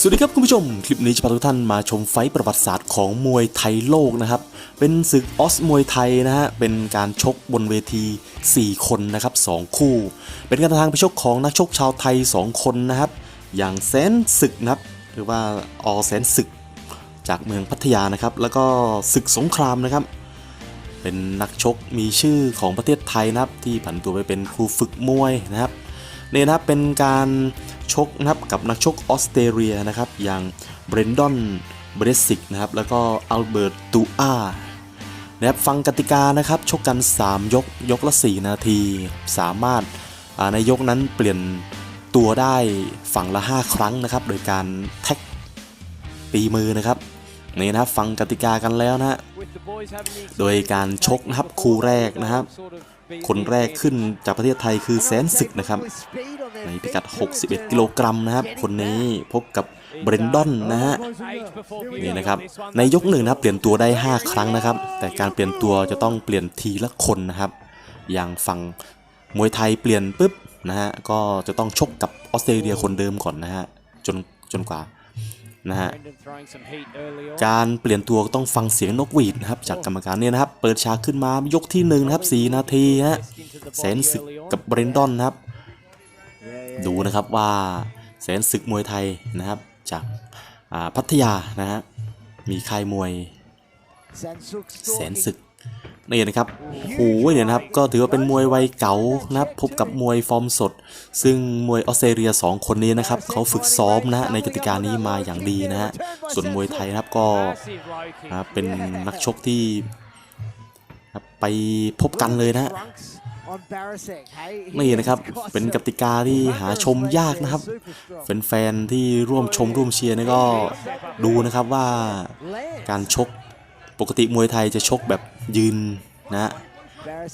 สวัสดีครับคุณผู้ชม คลิปนี้จะพาทุกท่านมาชมไฟประวัติศาสตร์ของมวยไทยโลกนะครับ เป็นศึกออสมวยไทยนะฮะ เป็นการชกบนเวที 4 คนนะครับ 2 คู่ เป็นการทางไปชกของนักชกชาวไทย 2 คนนะครับ อย่างแสนศึกนะครับ หรือว่าออแสนศึกจากเมืองพัทยานะครับ แล้วก็ศึกสงครามนะครับ เป็นนักชกมีชื่อของประเทศไทยนะครับ ที่ผันตัวไปเป็นครูฝึกมวยนะครับเนี่ยนะครับเป็นการ กนะครับกับนักชกออสเตรเลียนะครับอย่างเบรนดอนเบรสิกนะครับแล้วก็อัลเบิร์ตตูอานะครับฟังกติกานะครับชกกัน 3 ยกยกละ 4 นาที สามารถาในยกนั้นเปลี่ยนตัวได้ฝั่งละ 5 ครั้งนะครับ โดยการแท็กตีมือนะครับ นี่นะครับฟังกติกากันแล้วนะฮะโดยการชกนะครับคู่แรกนะครับ คนแรกขึ้นจากประเทศไทยคือแสนศึกนะครับ ในพิกัด 61 กิโลกรัมนะครับ คนนี้พบกับเบรนดอนนะฮะนี่นะครับในยกหนึ่งนะครับเปลี่ยนตัวได้ 5 ครั้งนะครับ แต่การเปลี่ยนตัวจะต้องเปลี่ยนทีละคนนะครับ อย่างฝั่งมวยไทยเปลี่ยนปุ๊บนะฮะก็จะต้องชกกับออสเตรเลียคนเดิมก่อนนะฮะจนจนกว่า นะฮะการเปลี่ยนตัวก็ต้องฟังเสียงนกหวีดนะครับจากกรรมการเนี่ยนะครับ เปิดฉากขึ้นมายกที่หนึ่งนะครับ 4 นาทีฮะแสนศึกกับเบรนดอนนะครับ ดูนะครับว่าแสนศึกมวยไทยนะครับจากอ่าพัทยานะฮะมีค่ายมวย แสนศึก นี่นะครับโอ้โหเนี่ยนะครับก็ถือว่าเป็นมวยวัยเก่านะครับพบกับมวยฟอร์มสด ซึ่งมวยออสเตรเลีย 2 คนนี้นะครับเขาฝึกซ้อมนะในกติกานี้มาอย่างดีนะฮะส่วนมวยไทยนะครับก็นะเป็นนักชกที่ไปพบกันเลยนะฮะนี่นะครับเป็นกติกาที่หาชมยากนะครับแฟนๆที่ร่วมชมร่วมเชียร์นี่ก็ดูนะครับว่าการชก ปกติมวยไทยจะชกแบบยืนนะฮะ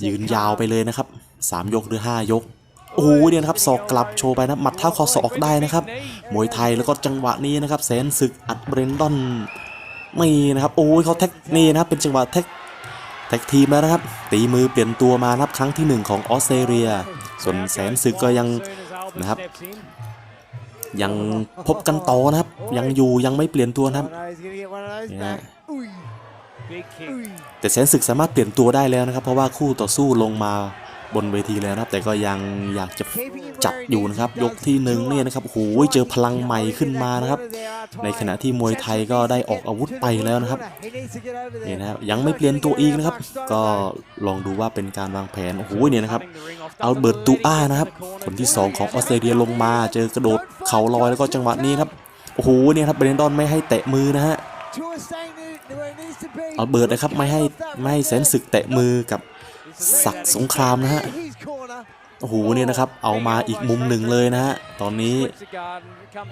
ยืนยาวไปเลยนะครับ 3 ยกหรือ 5 ยก โอ้โหเนี่ยนะครับศอกกลับโชว์ไปนะหมัดเท้าคอศอกได้นะครับ มวยไทยแล้วก็จังหวะนี้นะครับแสนศึกอัดเบรนดอนนี่นะครับโอ้ยเขาแท็กนี่นะครับเป็นจังหวะแท็กแท็กทีมแล้วนะครับ ตีมือเปลี่ยนตัวมานับครั้งที่หนึ่งของออสเตรเลีย ส่วนแสนศึกก็ยังนะครับ ยังพบกันต่อนะครับ ยังอยู่ยังไม่เปลี่ยนตัวนะครับนะ แต่แสนศึกสามารถเปลี่ยนตัวได้แล้วนะครับ เพราะว่าคู่ต่อสู้ลงมาบนเวทีแล้วนะครับ แต่ก็ยังอยากจะจัดอยู่นะครับ ยกที่หนึ่งเนี่ยนะครับโอ้โหเจอพลังใหม่ขึ้นมานะครับ ในขณะที่มวยไทยก็ได้ออกอาวุธไปแล้วนะครับนี่นะครับยังไม่เปลี่ยนตัวอีกนะครับ ก็ลองดูว่าเป็นการวางแผนโอ้โหเนี่ยนะครับเอัลเบิร์ตตูอานะครับคนที่ 2 ของออสเตรเลียลงมา เจอกระโดดเข่าลอยแล้วก็จังหวะนี้ครับโอ้โหเนี่ยครับเบรนดอนไม่ให้แตะมือนะฮะ เอัลเบิร์ตนะครับไม่ให้ไม่ให้แสนศึกแตะมือกับศักดิ์สงครามนะฮะโอ้โหเนี่ยนะครับเอามาอีกมุมหนึ่งเลยนะฮะตอนนี้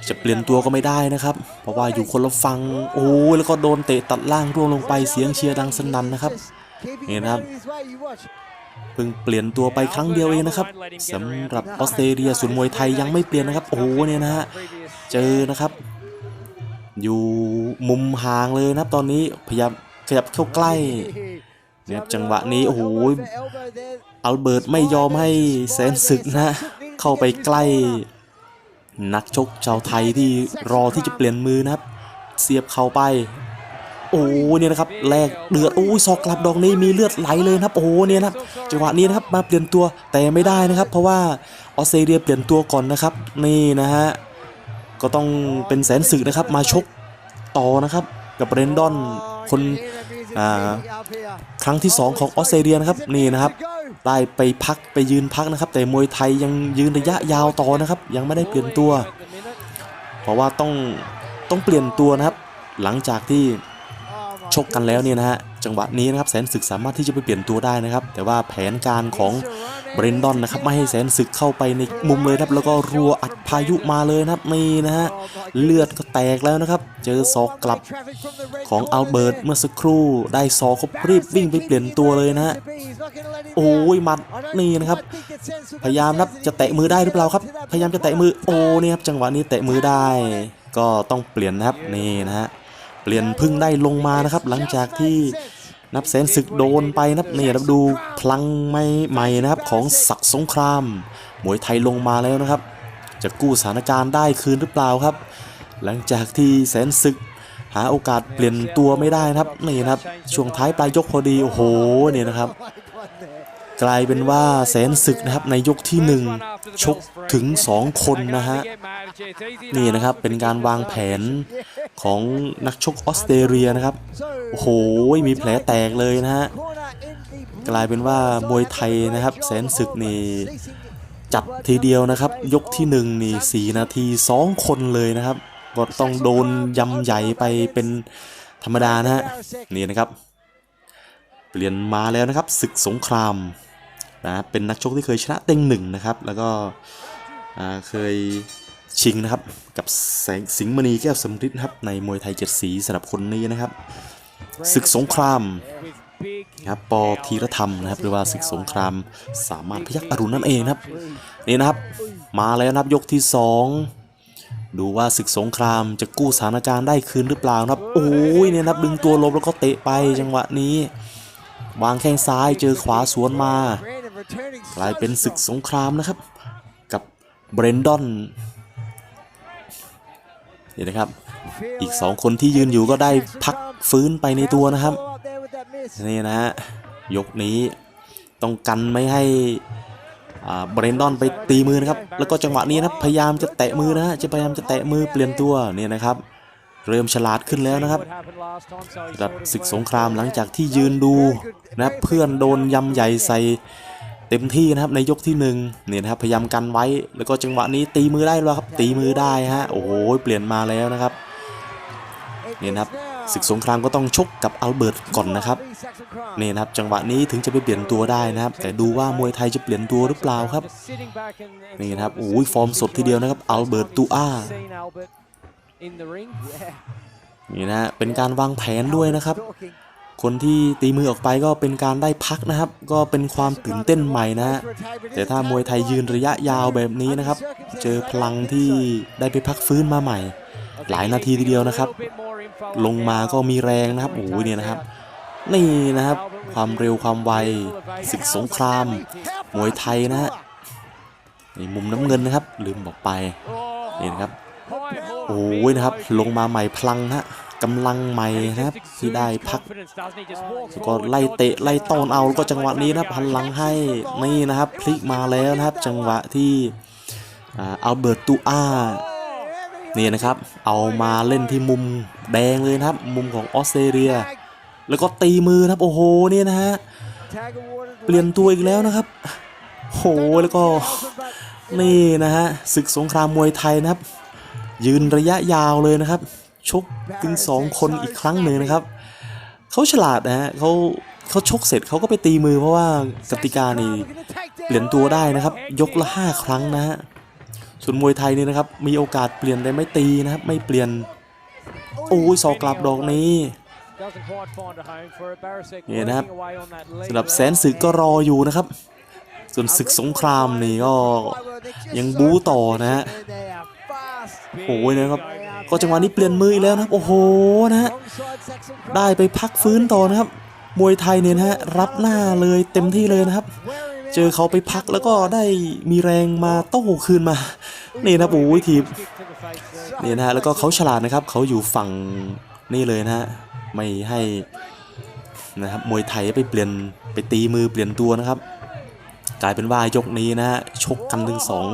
จะเปลี่ยนตัวก็ไม่ได้นะครับ เพราะว่าอยู่คนละฝั่งโอ้แล้วก็โดนเตะตัดล่างร่วงลงไปเสียงเชียร์ดังสนั่นนะครับนี่นะครับเพิ่งเปลี่ยนตัวไปครั้งเดียวเองนะครับสำหรับออสเตรเลียส่วนมวยไทยยังไม่เปลี่ยนนะครับโอ้โหเนี่ยนะฮะเจอนะครับ อยู่มุมห่างเลยนะครับตอนนี้พยายามขยับเข้าใกล้เนี่ยครับจังหวะนี้โอ้โหอัลเบิร์ตไม่ยอมให้แสนศึกนะฮะเข้าไปใกล้ นักชกชาวไทยที่รอที่จะเปลี่ยนมือนะครับ เสียบเข้าไป โอ้เนี่ยนะครับแลกเดือดโอ้ยศอกกลับดอกนี้มีเลือดไหลเลยนะครับ โอ้เนี่ยนะครับจังหวะนี้นะครับมาเปลี่ยนตัวแต่ไม่ได้นะครับ เพราะว่าออสเตรเลียเปลี่ยนตัวก่อนนะครับ นี่นะฮะ ก็ต้องเป็นแสนศึกนะครับ มาชกต่อนะครับ กับเบรนดอนคนครั้งที่ 2 ของออสเตรเลียนะครับนี่นะครับได้ไปพักไปยืนพักนะครับ แต่มวยไทยยังยืนระยะยาวต่อนะครับ ยังไม่ได้เปลี่ยนตัว เพราะว่าต้องต้องเปลี่ยนตัวนะครับ หลังจากที่ ชกกันแล้วเนี่ยนะฮะจังหวะนี้นะครับแสนศึกสามารถที่จะไปเปลี่ยนตัวได้นะครับ แต่ว่าแผนการของเบรนดอนนะครับไม่ให้แสนศึกเข้าไปในมุมเลยครับ แล้วก็รัวอัดพายุมาเลยนะครับนี่นะฮะเลือดก็แตกแล้วนะครับ เจอศอกกลับของอัลเบิร์ตเมื่อสักครู่ได้ซอกเขารีบวิ่งไปเปลี่ยนตัวเลยนะฮะโอ้ยมัดนี่นะครับ พยายามนะครับจะแตะมือได้หรือเปล่าครับ พยายามจะแตะมือโอ้เนี่ยครับจังหวะนี้แตะมือได้ ก็ต้องเปลี่ยนนะครับนี่นะฮะ เปลี่ยนพึ่งได้ลงมานะครับ หลังจากที่นับแสนศึกโดนไปนับนี่ครับดูพลังไม่ใหม่นะครับของศักดิ์สงครามมวยไทยลงมาแล้วนะครับ จะกู้สถานการณ์ได้คืนหรือเปล่าครับ หลังจากที่แสนศึกหาโอกาสเปลี่ยนตัวไม่ได้นะครับนี่นะครับช่วงท้ายปลายยกพอดีโอ้โหเนี่ยนะครับ กลายเป็นว่าแสนศึกนะครับในยกที่หนึ่งชกถึง 2 คนนะฮะนี่นะครับเป็นการวางแผน ของนักชกออสเตรเลียนะครับ โอ้โห มีแผลแตกเลยนะฮะ กลายเป็นว่ามวยไทยนะครับ แสนศึกนี่จัดทีเดียวนะครับ ยกที่หนึ่งนี่4นาที2คนเลยนะครับ ก็ต้องโดนยำใหญ่ไปเป็นธรรมดานะฮะ นี่นะครับ เปลี่ยนมาแล้วนะครับศึกสงครามนะเป็นนักชกที่เคยชนะเต็งหนึ่งนะครับ แล้วก็เคย ชิงนะครับ กับแสงสิงห์มณีแก้วสมฤทธิ์นะครับในมวยไทยเจ็ดสีสำหรับคนนี้นะครับศึกสงครามครับปอธีรธรรมนะครับหรือว่าศึกสงครามสามารถพยักอรุณนั่นเองนะครับนี่นะครับ มาแล้วนะครับยกที่สองดูว่าศึกสงครามจะกู้สถานการณ์ได้คืนหรือเปล่านะครับ โอ้ยเนี่ยนะครับดึงตัวลบแล้วก็เตะไปจังหวะนี้ วางแข้งซ้ายเจอขวาสวนมากลายเป็นศึกสงครามนะครับ กับเบรนดอน นี่นะครับ อีก 2 คนที่ยืนอยู่ก็ได้พักฟื้นไปในตัวนะครับนี่นะฮะยกนี้ต้องกันไม่ให้เบรนดอนไปตีมือนะครับ แล้วก็จังหวะนี้นะพยายามจะแตะมือนะฮะจะพยายามจะแตะมือเปลี่ยนตัวเนี่ยนะครับ เริ่มฉลาดขึ้นแล้วนะครับสำหรับศึกสงครามหลังจากที่ยืนดูนะเพื่อนโดนยำใหญ่ใส่ เต็มที่นะครับในยกที่หนึ่งเนี่ยนะครับพยายามกันไว้แล้วก็จังหวะนี้ตีมือได้แล้วครับตีมือได้ฮะโอ้โหเปลี่ยนมาแล้วนะครับเนี่ยนะครับศึกสงครามก็ต้องชกกับอัลเบิร์ตก่อนนะครับนี่นะครับจังหวะนี้ถึงจะไปเปลี่ยนตัวได้นะครับ แต่ดูว่ามวยไทยจะเปลี่ยนตัวหรือเปล่าครับนี่นะครับโอ้ยฟอร์มสดทีเดียวนะครับอัลเบิร์ตตูอานี่นะเป็นการวางแผนด้วยนะครับ คนที่ตีมือออกไปก็เป็นการได้พักนะครับ ก็เป็นความตื่นเต้นใหม่นะฮะแต่ถ้ามวยไทยยืนระยะยาวแบบนี้นะครับ เจอพลังที่ได้ไปพักฟื้นมาใหม่ หลายนาทีทีเดียวนะครับ ลงมาก็มีแรงนะครับโอ้ยเนี่ยนะครับ นี่นะครับ ความเร็วความไวศึกสงคราม มวยไทยนะฮะนี่มุมน้ำเงินนะครับ ลืมบอกไปนี่นะครับโอ้ยนะครับ ลงมาใหม่พลังนะฮะ กำลังใหม่นะครับที่ได้พักก็ไล่เตะไล่ต้อนเอาแล้วก็จังหวะนี้นะครับหันหลังให้นี่นะครับพลิกมาแล้วนะครับ จังหวะที่อ่าอัลเบิร์ตตูอานี่นะครับ เอามาเล่นที่มุมแดงเลยนะครับ มุมของออสเตรเลีย แล้วก็ตีมือนะครับโอ้โหเนี่ยนะฮะเปลี่ยนตัวอีกแล้วนะครับโหแล้วก็นี่นะฮะศึกสงครามมวยไทยนะครับ ยืนระยะยาวเลยนะครับ ชกถึงสองคนอีกครั้งหนึ่งนะครับเขาฉลาดนะฮะเขาเขาชกเสร็จเขาก็ไปตีมือเพราะว่ากติกานี่เปลี่ยนตัวได้นะครับ ยกละ 5 ครั้งนะฮะส่วนมวยไทยนี่นะครับ มีโอกาสเปลี่ยนได้ไม่ตีนะครับ ไม่เปลี่ยนโอ้ยศอกกลับดอกนี้เนี่ยนะครับสำหรับแสนศึกก็รออยู่นะครับ ส่วนศึกสงครามนี่ก็ยังบู๊ต่อนะฮะโอ้ยนะครับ ก็จังหวะนี้เปลี่ยนมืออีกแล้วนะครับโอ้โหนะฮะได้ไปพักฟื้นต่อนะครับ มวยไทยเนี่ยนะฮะรับหน้าเลยเต็มที่เลยนะครับ เจอเขาไปพักแล้วก็ได้มีแรงมาโต้คืนมา นี่นะโอ้ยทีมนี่นะฮะแล้วก็เขาฉลาดนะครับเขาอยู่ฝั่งนี่เลยนะฮะไม่ให้นะครับมวยไทยไปเปลี่ยนไปตีมือเปลี่ยนตัวนะครับ กลายเป็นว่ายกนี้นะฮะชกกันถึงสอง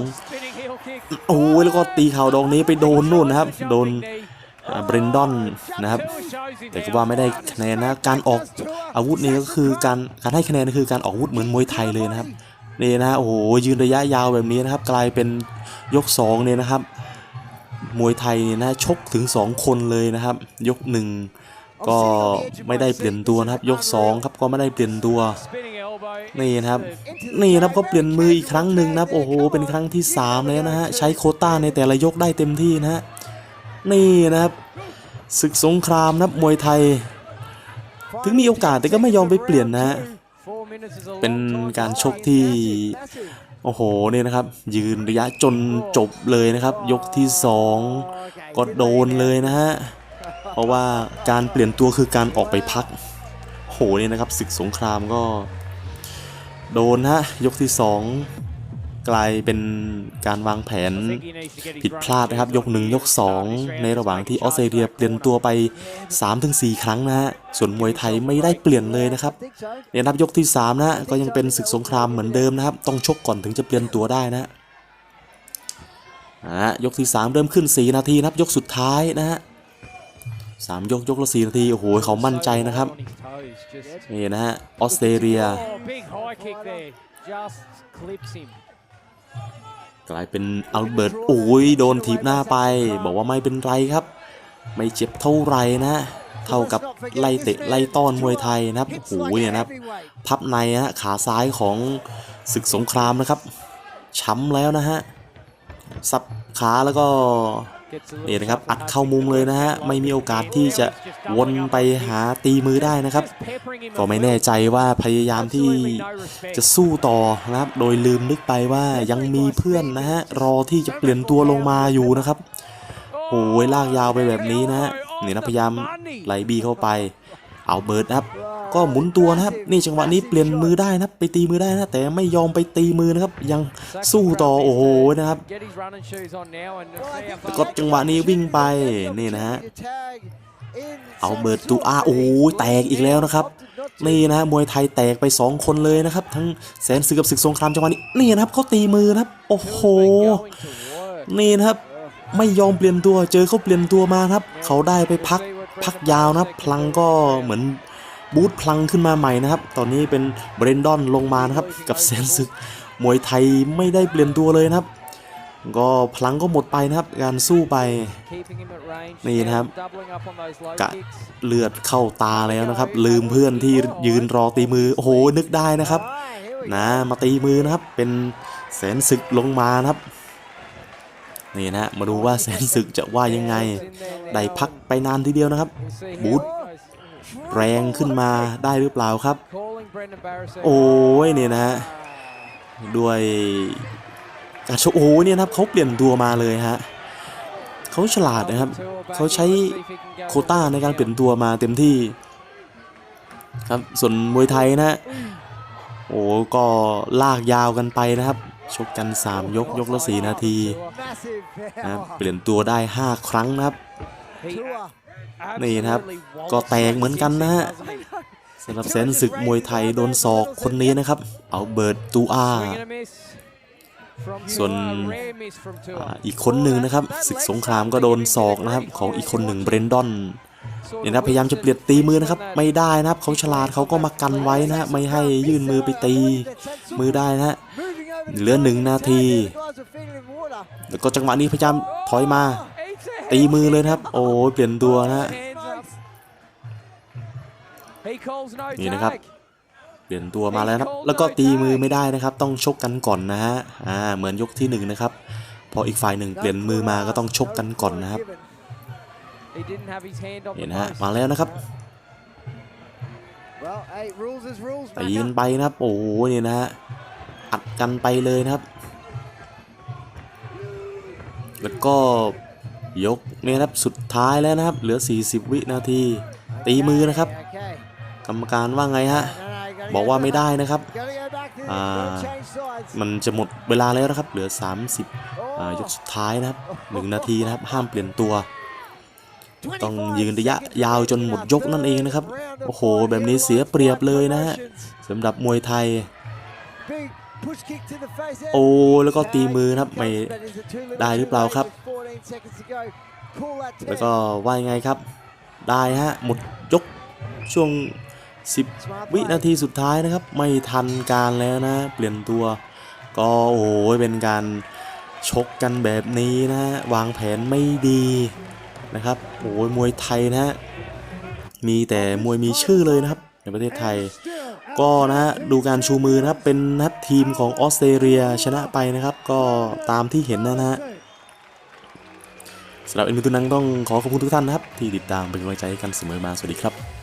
โอ้ยแล้วก็ตีเข่าดอกนี้ไปโดนนู่นนะครับ โดนเบรนดอนนะครับ แต่ก็ว่าไม่ได้คะแนนนะการออกอาวุธนี่ก็คือการการให้คะแนนคือการออกอาวุธเหมือนมวยไทยเลยนะครับนี่นะโอ้โหยืนระยะยาวแบบนี้นะครับ กลายเป็นยกสองเนี่ยนะครับ มวยไทยเนี่ยนะชกถึง 2 คนเลยนะครับ ยกหนึ่ง ก็ไม่ได้เปลี่ยนตัวนะครับ ยกสองครับก็ไม่ได้เปลี่ยนตัว นี่นะครับ นี่นะครับก็เปลี่ยนมืออีกครั้งหนึ่งนะครับ โอ้โห เป็นครั้งที่ 3 แล้วนะฮะ ใช้โคต้าในแต่ละยกได้เต็มที่นะฮะ นี่นะครับ ศึกสงครามนะครับมวยไทย ถึงมีโอกาสแต่ก็ไม่ยอมไปเปลี่ยนนะฮะ เป็นการชกที่ โอ้โห เนี่ยนะครับ ยืนระยะจนจบเลยนะครับ ยกที่ 2 ก็โดนเลยนะฮะ ราะว่าการเปลี่ยนตัวคือการออกไปพัก โหเนี่ยนะครับศึกสงครามก็ โดนฮะยกที่ 2 กลายเป็นการวางแผนผิดพลาดนะครับ ยก 1 ยก 2 ในระหว่างที่ออสเตรเลียเปลี่ยนตัวไป 3-4 ครั้งนะฮะส่วนมวยไทยไม่ได้เปลี่ยนเลยนะครับเนี่ยนับยกที่3นะฮะก็ยังเป็นศึกสงครามเหมือนเดิมนะครับ ต้องชกก่อนถึงจะเปลี่ยนตัวได้นะฮะอะยกที่ 3 เริ่มขึ้น 4 นาทีนะครับ ยกสุดท้ายนะฮะ สามยกยกละ4นาที โอ้โหเขามั่นใจนะครับ นี่นะฮะ ออสเตรเลีย กลายเป็นอัลเบิร์ตโอ้ยโดนถีบหน้าไป บอกว่าไม่เป็นไรครับ ไม่เจ็บเท่าไหรนะเท่ากับไล่เตะไล่ต้อนมวยไทยนะครับโอ้โหเนี่ยนะครับ พับในฮะขาซ้ายของศึกสงครามนะครับช้ำแล้วนะฮะสับขาแล้วก็ นี่นะครับอัดเข้ามุมเลยนะฮะไม่มีโอกาสที่จะวนไปหาตีมือได้นะครับ ก็ไม่แน่ใจว่าพยายามที่จะสู้ต่อนะครับโดยลืมนึกไปว่ายังมีเพื่อนนะฮะรอที่จะเปลี่ยนตัวลงมาอยู่นะครับโอ้ยลากยาวไปแบบนี้นะฮะนี่นะพยายามไหลบีเข้าไปเอาเบิร์ดครับ ก็หมุนตัวนะครับ นี่จังหวะนี้เปลี่ยนมือได้นะไปตีมือได้นะแต่ไม่ยอมไปตีมือนะครับ ยังสู้ต่อโอ้โหนะครับก็จังหวะนี้วิ่งไปนี่นะฮะเอาเบิร์ตตูอาโอ้โหแตกอีกแล้วนะครับ นี่นะฮะมวยไทยแตกไป 2 คนเลยนะครับ ทั้งแสนศึกกับศึกสงครามจังหวะนี้นี่นะครับเขาตีมือนะครับ โอ้โห นี่นะครับ ไม่ยอมเปลี่ยนตัวเจอเขาเปลี่ยนตัวมาครับ เขาได้ไปพักพักยาวนะครับ พลังก็เหมือน บูทพลังขึ้นมาใหม่นะครับ ตอนนี้เป็นเบรนดอนลงมานะครับ กับแสนศึก มวยไทยไม่ได้เปลี่ยนตัวเลยนะครับ ก็พลังก็หมดไปนะครับ การสู้ไป นี่นะครับ กะเลือดเข้าตาแล้วนะครับ ลืมเพื่อนที่ยืนรอตีมือ โอ้โห นึกได้นะครับ นะ มาตีมือนะครับ เป็นแสนศึกลงมานะครับนี่นะมาดูว่าแสนศึกจะว่ายังไง ได้พักไปนานทีเดียวนะครับ บูท แรงขึ้นมาได้หรือเปล่าครับ Calling Brendan Barrister โอ้ยเนี่ยนะฮะด้วยการโชว์โอ้ยเนี่ยนะครับเขาเปลี่ยนตัวมาเลยฮะเขาฉลาดนะครับเขาใช้โควต้าในการเปลี่ยนตัวมาเต็มที่ ครับส่วนมวยไทยนะฮะโอ้ก็ลากยาวกันไปนะครับชกกัน 3 ยกยกละ4นาทีนะครับเปลี่ยนตัวได้ 5 ครั้งนะครับ นี่นะครับ ก็แตกเหมือนกันนะฮะสำหรับแสนศึกมวยไทยโดนศอกคนนี้นะครับเอาเบิร์ตตูอาส่วนอ,อีกคนหนึ่งนะครับศึกสงครามก็โดนศอกนะครับ ของอีกคนหนึ่งเบรนดอนเนี่ยนะพยายามจะเปลี่ยนตีมือนะครับ ไม่ได้นะครับเขาฉลาดเขาก็มากันไว้นะฮะไม่ให้ยื่นมือไปตีมือได้นะฮะเหลือหนึ่งนาที แล้วก็จังหวะนี้พยายามถอยมา ตีมือเลยครับ โอ้เปลี่ยนตัวนะฮะนี่นะครับ เปลี่ยนตัวมาแล้วครับ แล้วก็ตีมือไม่ได้นะครับ ต้องชกกันก่อนนะฮะอ่าเหมือนยกที่หนึ่งนะครับพออีกฝ่ายหนึ่งเปลี่ยนมือมาก็ต้องชกกันก่อนนะครับเห็นฮะมาแล้วนะครับแตีกันไปนะครับ โอ้โหเนี่ยนะฮะอัดกันไปเลยนะครับ แล้วก็ ยกเนี่ยครับสุดท้ายแล้วนะครับ เหลือ 40 วินาที ตีมือนะครับ กรรมการว่าไงฮะบอกว่าไม่ได้นะครับอ่ามันจะหมดเวลาแล้วนะครับ เหลือ 30อ่ายกสุดท้ายนะครับ 1 นาทีนะครับ ห้ามเปลี่ยนตัว ต้องยืนระยะยาวจนหมดยกนั่นเองนะครับ โอ้โห แบบนี้เสียเปรียบเลยนะฮะสำหรับมวยไทย โอ้แล้วก็ตีมือนะครับไม่ได้หรือเปล่าครับ แล้วก็ว่ายังไงครับ ได้ฮะหมดยกช่วง 10 วินาทีสุดท้ายนะครับ ไม่ทันการแล้วนะ เปลี่ยนตัว ก็โอ้โหเป็นการชกกันแบบนี้นะวางแผนไม่ดีนะครับโอ้ยมวยไทยนะฮะมีแต่มวยมีชื่อเลยนะครับ ในประเทศไทย ก็นะฮะดูการชูมือนะครับเป็นนัดทีมของออสเตรเลียชนะไปนะครับ ก็ตามที่เห็นนะฮะสำหรับเอ็นดูนังต้องขอขอบคุณทุกท่านนะครับ ที่ติดตามเป็นกำลังใจให้กันเสมอมาสวัสดีครับ